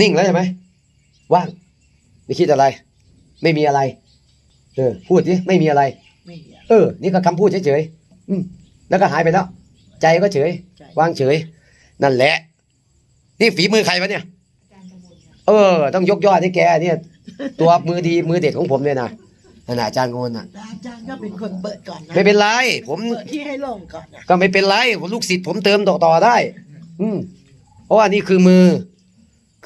นิ่งแล้วใช่ไหมว่างไม่คิดอะไร ไม่มีอะไร เออ พูดดิไม่มีอะไร ไม่มีอะเออ นี่ก็คำพูดเฉยๆอืมแล้วก็หายไปแล้ว ใจก็เฉย ใจวางเฉย นั่นแหละ นี่ฝีมือใครวะเนี่ยเออ ต้องยกยอดให้แกเนี่ย ตัวมือดีมือเด็ดของผมเลยนะนั่นน่ะอาจารย์โงนน่ะอาจารย์ก็เป็นคนเปิดก่อนนะไม่เป็นไร ผม เปิดที่ให้ลงก่อนนะก็ไม่เป็นไรผมลูกศิษย์ผมเติมต่อต่อได้ อืมเพราะว่านี่คือมือ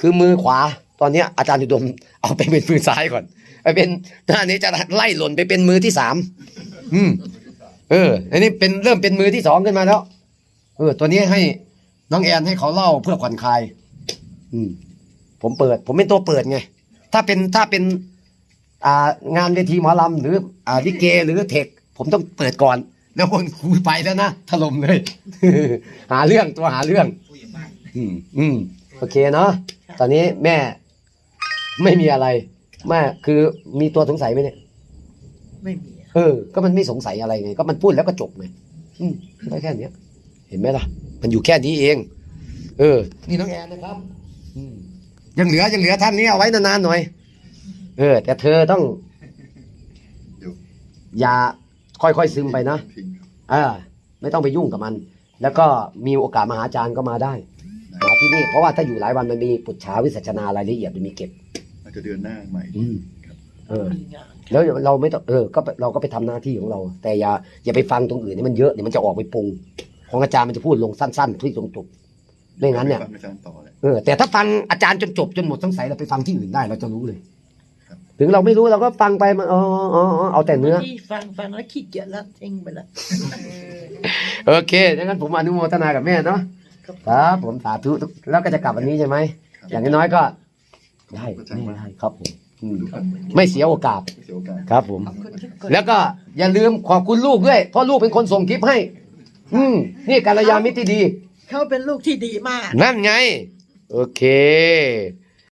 คือมือขวาตอนนี้อาจารย์อุดมเอาไปเป็นมือซ้ายก่อนไปเป็นหน้านี้จะไล่หล่นไปเป็นมือที่สามอืม เอออันนี้เป็นเริ่มเป็นมือที่สองขึ้นมาแล้วเออตัวนี้ให้น้องแอนให้เขาเล่าเพื่อผ่อนคลาย อืม ผมเปิด ผมเป็นตัวเปิดไง ถ้าเป็นถ้าเป็น อ่างานเวทีหมอลำหรือ อ่าลิเกหรือเทคผมต้องเปิดก่อน แล้วคนคุยไปแล้วนะถล่มเลย หาเรื่องตัวหาเรื่อง อืมอืมโอเคเนาะ ตอนนี้แม่ไม่มีอะไรแม่คือมีตัวสงสัยไหมเนี่ย ไม่มีอะเออ ก็มันไม่สงสัยอะไรไง ก็มันพูดแล้วก็จบไงอืมได้แค่เนี้ย เห็นไหมล่ะ มันอยู่แค่นี้เอง เออ นี่น้องแอนนะครับ อืมยังเหลือยังเหลือท่านนี้เอาไว้นานๆหน่อย เออ แต่เธอต้องเดี๋ยวอย่าค่อยๆซึมไปนะ ทิ้งครับ อ่าไม่ต้องไปยุ่งกับมัน แล้วก็มีโอกาสมาหาอาจารย์ก็มาได้ มาที่นี่เพราะว่าถ้าอยู่หลายวันมันมีปุจฉาวิสัชนารายละเอียดมันมีเก็บ อาจจะเดือนหน้าใหม่ อืมเออมีงานแล้วเราไม่ต้องเออก็ไปเราก็ไปทำหน้าที่ของเรา แต่อย่าอย่าไปฟังตรงอื่นนี่มันเยอะเดี๋ยวมันจะออกไปปรุง ของอาจารย์มันจะพูดลงสั้นๆที่ตรงจบไม่งั้นเนี่ย ฟังอาจารย์ต่อเลย เออแต่ถ้าฟังอาจารย์จนจบจนหมดสงสัยเราไปฟังที่อื่นได้เราจะรู้เลย ครับ ถึงเราไม่รู้เราก็ฟังไปมันอ๋ออ๋ออ๋อเอาแต่เนื้อ ที่ฟังฟังแล้วคิดเยอะแล้วทิ้งไปแล้วโอเคดังนั้นผมอนุโมทนากับแม่เนาะ ครับผมสาธุทุกแล้วก็จะกลับวันนี้ใช่ไหมครับอย่างน้อยๆก็ ได้ก็ไม่จำไว้ได้ครับผมอืมทุกคนไม่เสียโอกาสไม่เสียโอกาสครับผมขอบคุณทุกคนแล้วก็อย่าลืมขอบคุณลูกด้วยเพราะลูกเป็นคนส่งคลิปให้ อืมนี่กัลยาณมิตรที่ดี เขาเป็นลูกที่ดีมาก นั่นไง โอเค